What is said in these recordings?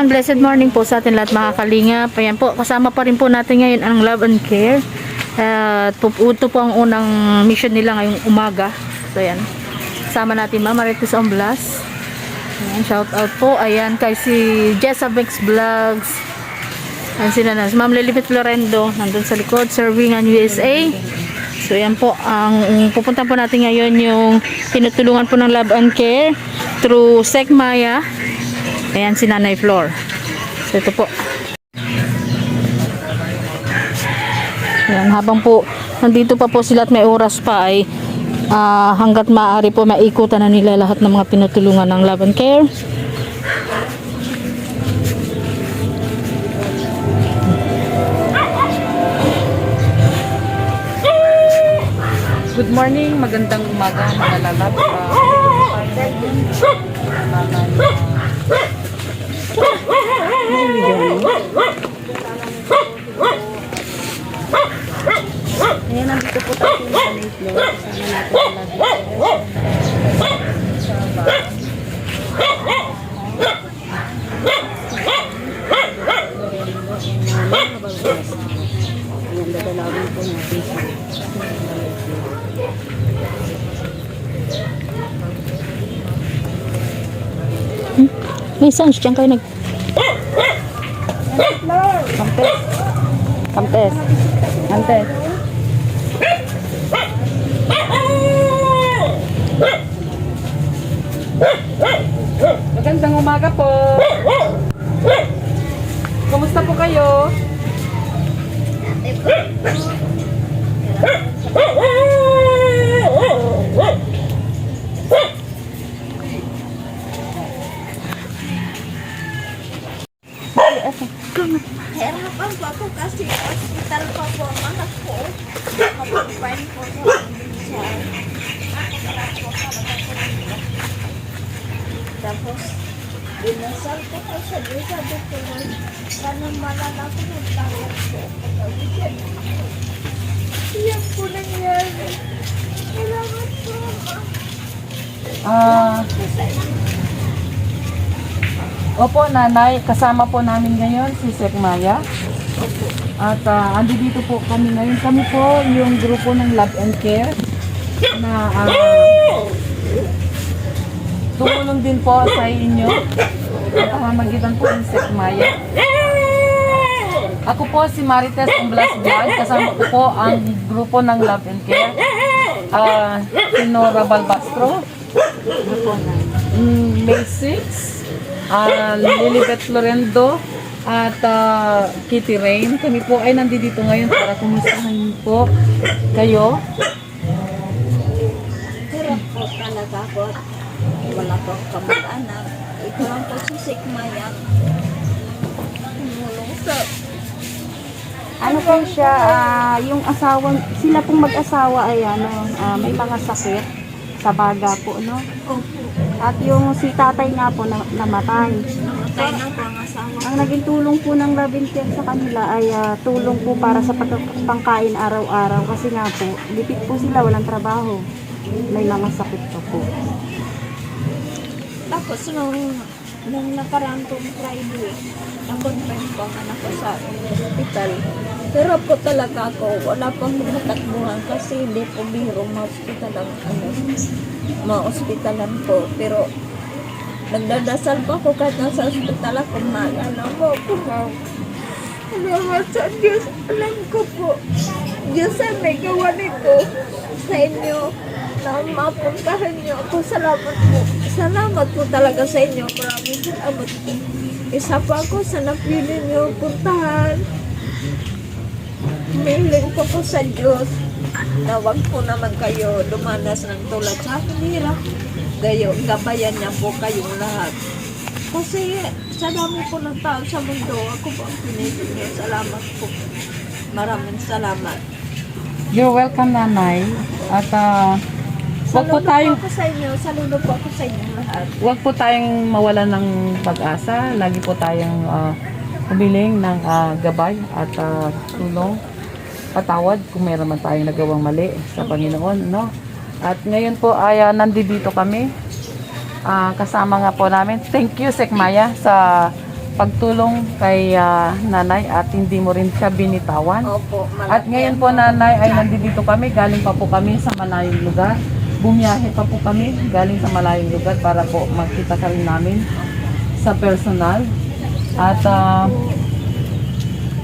and blessed morning po sa atin lahat mga kalingap. Ayan po, kasama pa rin po natin ngayon ang Love and Care. At po, ito po ang unang mission nila ngayong umaga. So ayan, kasama natin Ma'am Marites Omblas. Ayan, shout out po. Ayan, kay si Jessa Bex Vlogs. Ayan sila na. Ma'am Lilibet Florendo, nandun sa likod, serving ang USA. So ayan po, ang pupunta po natin ngayon yung tinutulungan po ng Love and Care through Sekmaya. Ayan si Nanay Flor. So ito po. Ayan, habang po nandito pa po sila at may oras pa ay ah, hanggat maaari po maikutan na nila lahat ng mga tinutulungan ng Love and Care. Good morning, magandang umaga mga lalab. Ayan, nandito po tayo sa Nanay Flo. Kasama natin sa lagi. Ayan, dadalawin po natin siya. May sounds dyan kayo nag... Kampes. Kampes. Kampes. Magandang umaga po. Kumusta po kayo? Dinasal ko po sa Diyos. Sabi ko na, sana malala ko ng tawag ko. Sabi siya, Iyan po nangyari. Salamat po, Ma. Ah, opo nanay, kasama po namin ngayon si Sek Maya. At ah, andi dito po kami ngayon. Kami po yung grupo ng Love and Care na ah, tumulong din po sa inyo. Sa pamamagitan po ni Sek Maya. Ako po si Marites Umblas Vlog. Kasama ko po ang grupo ng Love and Care. Ah, si Nora Balbastro. Mm, May 6. Ah, Lilibet Florendo at ah, Kitty Rain. Kami po ay nandito ngayon para kumustahan po kayo. Hirap po talaga po akong kamag-anak. Ito lang po si Sikmaya. Tumulong sa Ano po siya, ah, yung asawa, sila pong mag-asawa ay ano, ah, may mga sakit sa baga po, no? At yung si tatay nga po na, namatay. Namatay na po ang asawa. Ang naging tulong po ng Care sa kanila ay ah, tulong po para sa pag- pangkain araw-araw kasi nga po, lipit po sila, walang trabaho. May mga sakit pa po. Tapos nung, nung nakaraan pong Friday, na-confirm po ang anak ko sa hospital. Pero po talaga ako, wala pang natakbuhan kasi hindi po biro ma-hospital ang ano, ma-hospitalan po. Pero nagdadasal po ako kahit nasa hospital ako, maalala mo po. Salamat sa Diyos, alam ko po. Diyos ang may gawa nito sa inyo na mapuntahan niyo ako. Salamat po. Salamat po talaga sa inyo. Maraming salamat po. Isa pa ako sa napili niyo puntahan. Miling ko po sa Diyos na wag po naman kayo dumanas ng tulad sa akin hirap. Gayo, gabayan niya po kayong lahat. Kasi sa dami po ng tao sa mundo, ako po ang pinili niyo. Salamat po. Maraming salamat. You're welcome nanay. At ah, wag po tayong po ako sa inyo. Saludo po ako sa inyo lahat. Huwag po tayong mawalan ng pag-asa. Lagi po tayong uh, humiling ng ah, gabay at ah, tulong. Patawad kung meron man tayong nagawang mali sa Panginoon. No? At ngayon po ay uh, nandito kami. Ah, kasama nga po namin. Thank you, Sek Maya, sa pagtulong kay ah, nanay at hindi mo rin siya binitawan. Opo, At ngayon po nanay ay nandito kami, galing pa po kami sa malayong lugar. Bumiyahe pa po kami galing sa malayong lugar para po makita ka namin sa personal. At ah,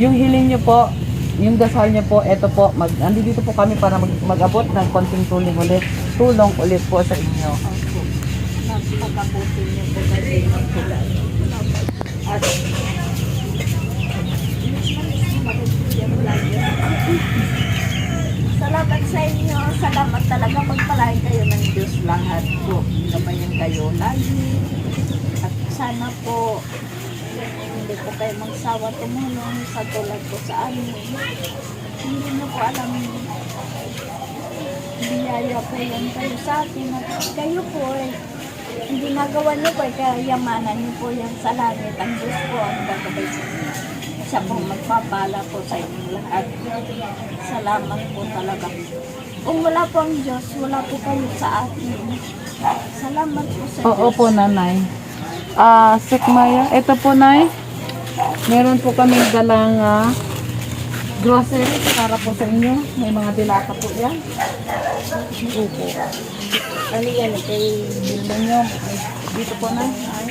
yung hiling nyo po, yung dasal nyo po, eto po, mag, nandito po kami para mag, mag-abot ng konting tulong ulit, tulong ulit po sa inyo. napakabuti niyo po kasi magtulad. At Salamat sa inyo. Salamat talaga. Magpalain kayo ng Diyos lahat po. Gabayan kayo lagi. At sana po hindi po kayo magsawa tumulong sa tulad ko sa amin. Hindi niyo po alam biyaya po yan kayo sa atin at kayo po eh, hindi nagawa niyo po kayamanan niyo po yan sa langit. Ang Diyos po ang gagabay sa inyo. Siya po magpapala po sa inyo lahat. Salamat po talaga. Kung wala po ang Diyos, wala po kayo sa atin. Salamat po sa Oo Diyos. po nanay. Ah, Sek Maya, ito po nay. Meron po kami dalang ah, groceries para po sa inyo. May mga dilata po yan. Opo. Ano yan? Kay Bilhin nyo. Dito po na. Ay.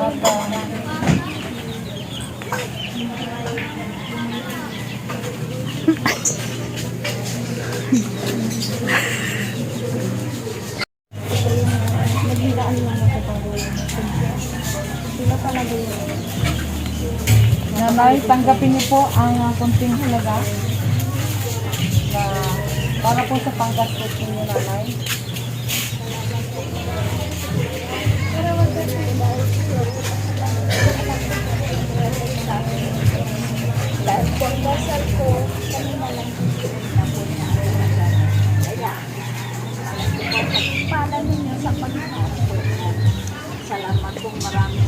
At, ah, Naghilaan lang ako para Sila talaga yun. Nanay, tanggapin niyo po ang uh, konting halaga na para po sa panggastos niyo nanay. Dahil po ang dasal ko, kami na lang na po niya ang dasal. Kaya, pala ninyo sa po. Salamat po marami.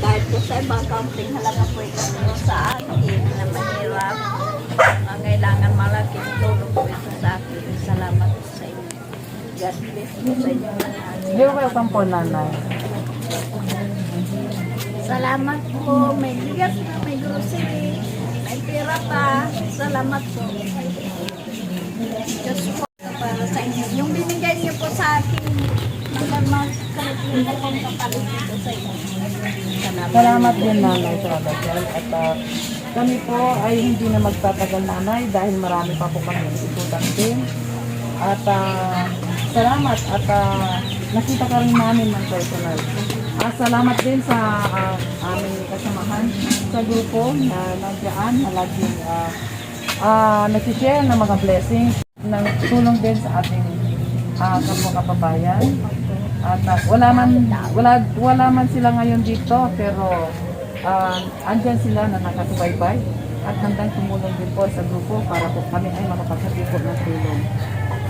Dahil po sa ibang kaunting halaga po ito sa akin na mahirap. Nangailangan malaking tulong po ito sa akin. Salamat po sa inyo. God bless po sa inyo lahat. You're welcome po nanay. Salamat po. May bigas na, may grocery, may pera pa. Salamat po. Diyos po para sa inyo. Yung binigay niyo po sa akin, malamang kalipin ko ang kapalit dito sa inyo. Salamat. Din nanay sa Rachel at ah, kami po ay hindi na magtatagal nanay dahil marami pa po kami ikutan din. At ah, salamat at ah, nakita ka rin namin ng personal. Ah, salamat din sa ah, aming kasamahan sa grupo na nandiyan na laging uh, uh, nagsishare ng mga blessings ng tulong din sa ating uh, kapwa kababayan. At ah, wala man wala wala man sila ngayon dito pero uh, andyan sila na nakasubaybay at handang tumulong din po sa grupo para po kami ay makapaghatid po ng tulong.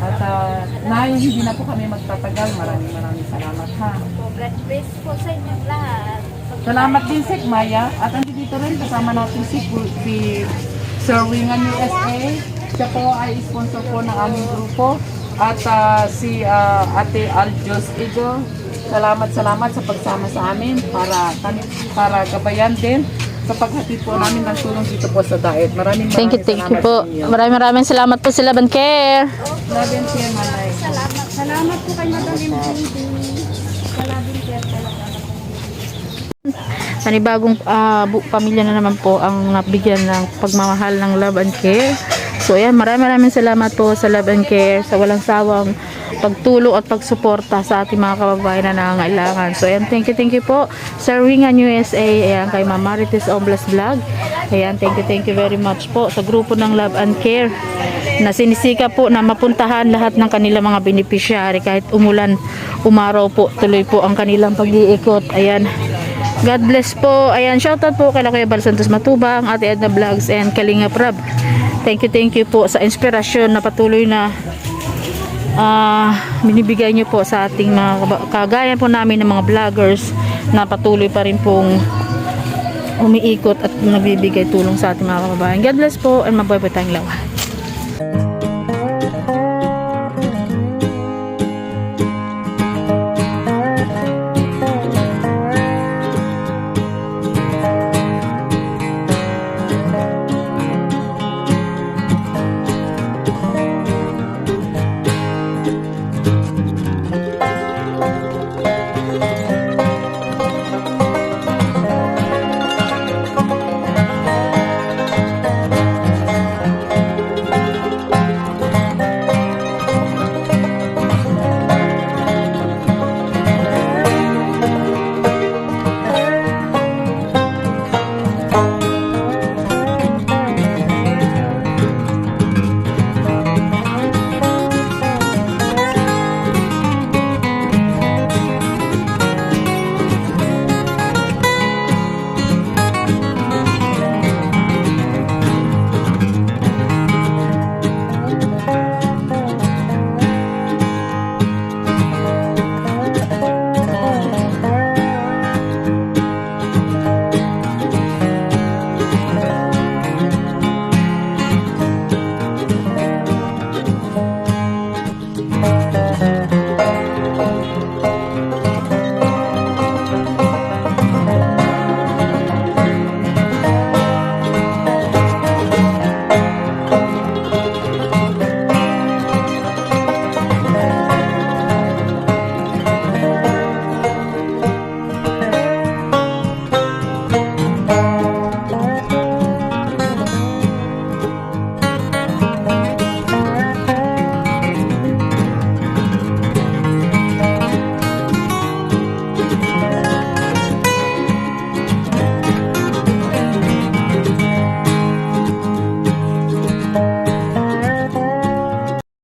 At uh, na hindi na po kami magtatagal. Maraming maraming salamat ha. God bless po sa inyo lahat. Salamat din Sek Maya at andito rin kasama natin si, si Sir Wingan USA. Siya po ay sponsor po ng aming grupo at ah, si ah, Ate Aljos Eagle. Salamat salamat sa pagsama sa amin para para gabayan din sa paghatid po namin ng tulong dito po sa diet. Maraming maraming Thank you, thank you salamat po. Maraming maraming salamat po sila Ban Care. Love and care, Manay. Salamat. Salamat po kay Madam MJD. Sa labing care talaga. Panibagong bu- pamilya na naman po ang nabigyan ng pagmamahal ng love and care. So ayan, maraming maraming salamat po sa love and care, sa walang sawang pagtulong at pagsuporta sa ating mga kababayan na nangangailangan. So ayan, thank you, thank you po. Sir Wingan USA, ayan, kay Ma'am Marites Omblas Vlog. Ayan, thank you, thank you very much po sa grupo ng Love and Care na sinisika po na mapuntahan lahat ng kanilang mga beneficiary kahit umulan, umaraw po, tuloy po ang kanilang pag-iikot. Ayan, God bless po. Ayan, shoutout po kay Kuya Bal Santos Matubang, Ate Edna Vlogs, and Kalinga Prab. Thank you, thank you po sa inspirasyon na patuloy na ah binibigay niyo po sa ating mga kagaya po namin ng mga vloggers na patuloy pa rin pong umiikot at nagbibigay tulong sa ating mga kababayan. God bless po and mabuhay po tayong lahat.